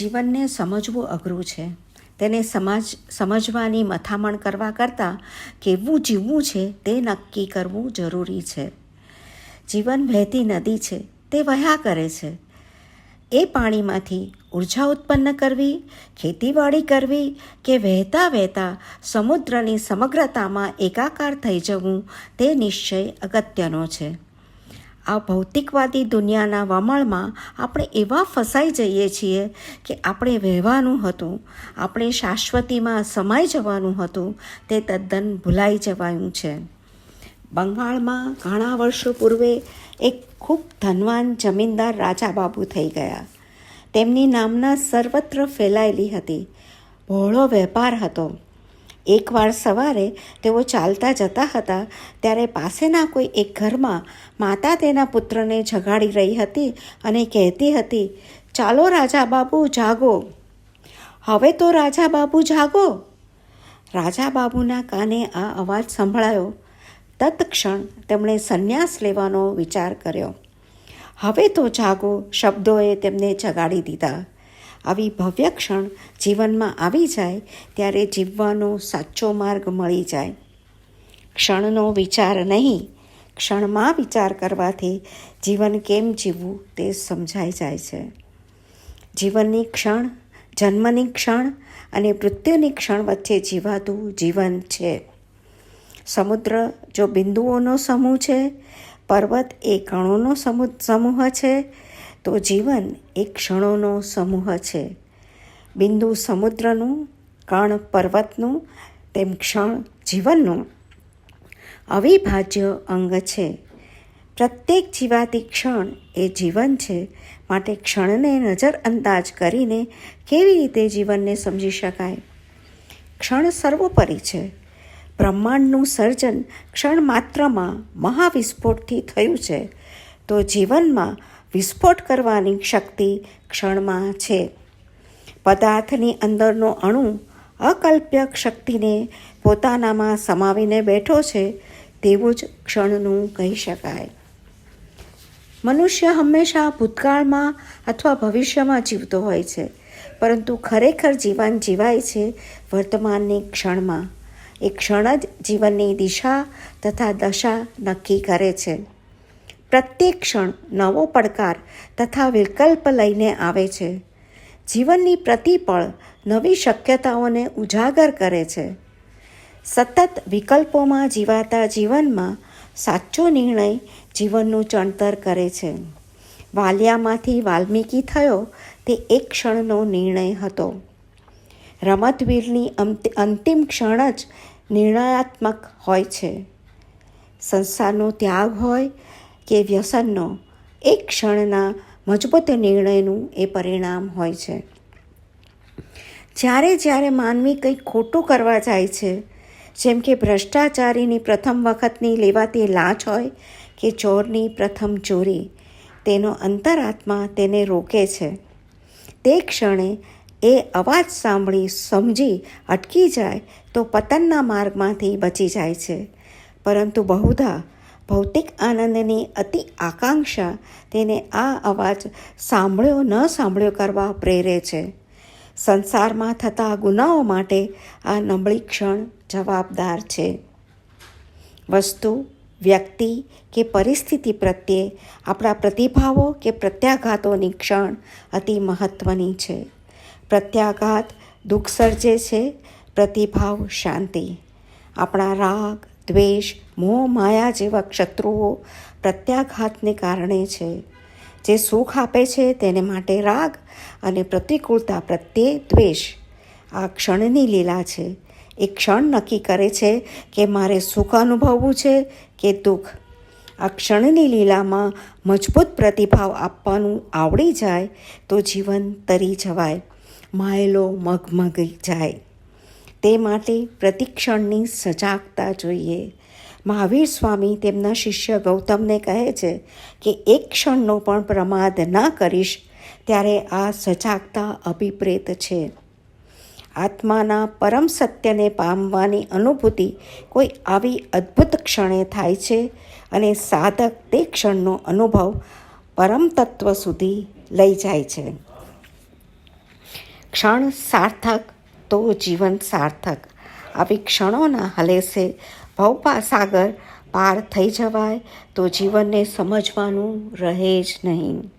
જીવનને સમજવું અઘરું છે. તેને સમજ, સમજવાની મથામણ કરવા કરતાં કેવું જીવવું છે તે નક્કી કરવું જરૂરી છે. જીવન વહેતી નદી છે, તે વહ્યા કરે છે. એ પાણીમાંથી ઊર્જા ઉત્પન્ન કરવી, ખેતીવાડી કરવી કે વહેતા વહેતા સમુદ્રની સમગ્રતામાં એકાકાર થઈ જવું તે નિશ્ચય અગત્યનો છે. આ ભૌતિકવાદી દુનિયાના વમળમાં આપણે એવા ફસાઈ જઈએ છીએ કે આપણે વહેવાનું હતું, આપણે શાશ્વતીમાં સમાઈ જવાનું હતું, તે તદ્દન ભૂલાઈ જવાયું છે. બંગાળમાં ઘણા વર્ષો પૂર્વે એક ખૂબ ધનવાન જમીનદાર રાજા બાબુ થઈ ગયા. તેમની નામના સર્વત્ર ફેલાયેલી હતી. બહોળો વેપાર હતો. એકવાર સવારે તેઓ ચાલતા જતા હતા, ત્યારે પાસેના કોઈ એક ઘરમાં માતા તેના પુત્રને જગાડી રહી હતી અને કહેતી હતી, ચાલો રાજા બાબુ જાગો. હવે તો રાજા બાબુ જાગો. રાજા બાબુના કાને આ અવાજ સંભળાયો. તત્ક્ષણ તેમણે સંન્યાસ લેવાનો વિચાર કર્યો. હવે તો જાગો, શબ્દોએ તેમને જગાડી દીધા. આવી ભવ્ય ક્ષણ જીવનમાં આવી જાય, ત્યારે જીવવાનો સાચો માર્ગ મળી જાય. ક્ષણનો વિચાર નહીં, ક્ષણમાં વિચાર કરવાથી જીવન કેમ જીવવું તે સમજાઈ જાય છે. જીવનની ક્ષણ, જન્મની ક્ષણ અને મૃત્યુની ક્ષણ વચ્ચે જીવાતું જીવન છે. સમુદ્ર જો બિંદુઓનો સમૂહ છે, પર્વત એ કણોનો સમૂહ સમૂહ છે તો જીવન એ ક્ષણોનો સમૂહ છે. બિંદુ સમુદ્રનું, કણ પર્વતનું, તેમ ક્ષણ જીવનનું અવિભાજ્ય અંગ છે. પ્રત્યેક જીવાતી ક્ષણ એ જીવન છે. માટે ક્ષણને નજરઅંદાજ કરીને કેવી રીતે જીવનને સમજી શકાય? ક્ષણ સર્વોપરી છે. બ્રહ્માંડનું સર્જન ક્ષણ માત્રમાં મહાવિસ્ફોટથી થયું છે. તો જીવનમાં વિસ્ફોટ કરવાની શક્તિ ક્ષણમાં છે. પદાર્થની અંદરનો અણુ અકલ્પ્ય શક્તિને પોતાનામાં સમાવીને બેઠો છે તેવું જ ક્ષણનું કહી શકાય. મનુષ્ય હંમેશા ભૂતકાળમાં અથવા ભવિષ્યમાં જીવતો હોય છે, પરંતુ ખરેખર જીવન જીવાય છે વર્તમાનની ક્ષણમાં. એ ક્ષણ જ જીવનની દિશા તથા દશા નક્કી કરે છે. પ્રત્યેક ક્ષણ નવો પડકાર તથા વિકલ્પ લઈને આવે છે. જીવનની પ્રતિપળ નવી શક્યતાઓને ઉજાગર કરે છે. સતત વિકલ્પોમાં જીવાતા જીવનમાં સાચો નિર્ણય જીવનનું ચણતર કરે છે. વાલિયામાંથી વાલ્મીકી થયો તે એક ક્ષણનો નિર્ણય હતો. રમતવીરની અંતિમ ક્ષણ જ નિર્ણયાત્મક હોય છે. સંસારનો ત્યાગ હોય કે વ્યસનનો એક ક્ષણના મજબૂત નિર્ણયનું એ પરિણામ હોય છે. જ્યારે જ્યારે માનવી કંઈક ખોટું કરવા જાય છે, જેમ કે ભ્રષ્ટાચારીની પ્રથમ વખતની લેવાતી લાંચ હોય કે ચોરની પ્રથમ ચોરી, તેનો અંતરાત્મા તેને રોકે છે. તે ક્ષણે એ અવાજ સાંભળી સમજી અટકી જાય તો પતનના માર્ગમાંથી બચી જાય છે. પરંતુ બહુધા ભૌતિક આનંદની અતિ આકાંક્ષા તેને આ અવાજ સાંભળ્યો ન સાંભળ્યો કરવા પ્રેરે છે. સંસારમાં થતા ગુનાઓ માટે આ નબળી ક્ષણ જવાબદાર છે. વસ્તુ, વ્યક્તિ કે પરિસ્થિતિ પ્રત્યે આપણા પ્રતિભાવો કે પ્રત્યાઘાતોની ક્ષણ અતિ મહત્ત્વની છે. પ્રત્યાઘાત દુઃખ સર્જે છે, પ્રતિભાવ શાંતિ. આપણા રાગ દ્વેષ, મોહ, માયા જેવા શત્રુઓ પ્રત્યાઘાતને કારણે છે. જે સુખ આપે છે તેને માટે રાગ અને પ્રતિકૂળતા પ્રત્યે દ્વેષ. આ ક્ષણની લીલા છે. એ ક્ષણ નક્કી કરે છે કે મારે સુખ અનુભવવું છે કે દુઃખ. આ ક્ષણની લીલામાં મજબૂત પ્રતિભાવ આપવાનું આવડી જાય તો જીવન તરી જવાય. માયલો મગમગી જાય. તે માટે પ્રતિક્ષણની સજાગતા જોઈએ. મહાવીર સ્વામી તેમના શિષ્ય ગૌતમને કહે છે કે, એક ક્ષણનો પણ પ્રમાદ ના કરીશ ત્યારે આ સજાગતા અભિપ્રેત છે. આત્માના પરમ સત્યને પામવાની અનુભૂતિ કોઈ આવી અદ્ભુત ક્ષણે થાય છે અને સાધક તે ક્ષણનો અનુભવ પરમ તત્વ સુધી લઈ જાય છે. ક્ષણ સાર્થક તો જીવન સાર્થક. આવી ક્ષણોના હલેસે ભવપા સાગર પાર થઈ જવાય તો જીવનને સમજવાનું રહે જ નહીં.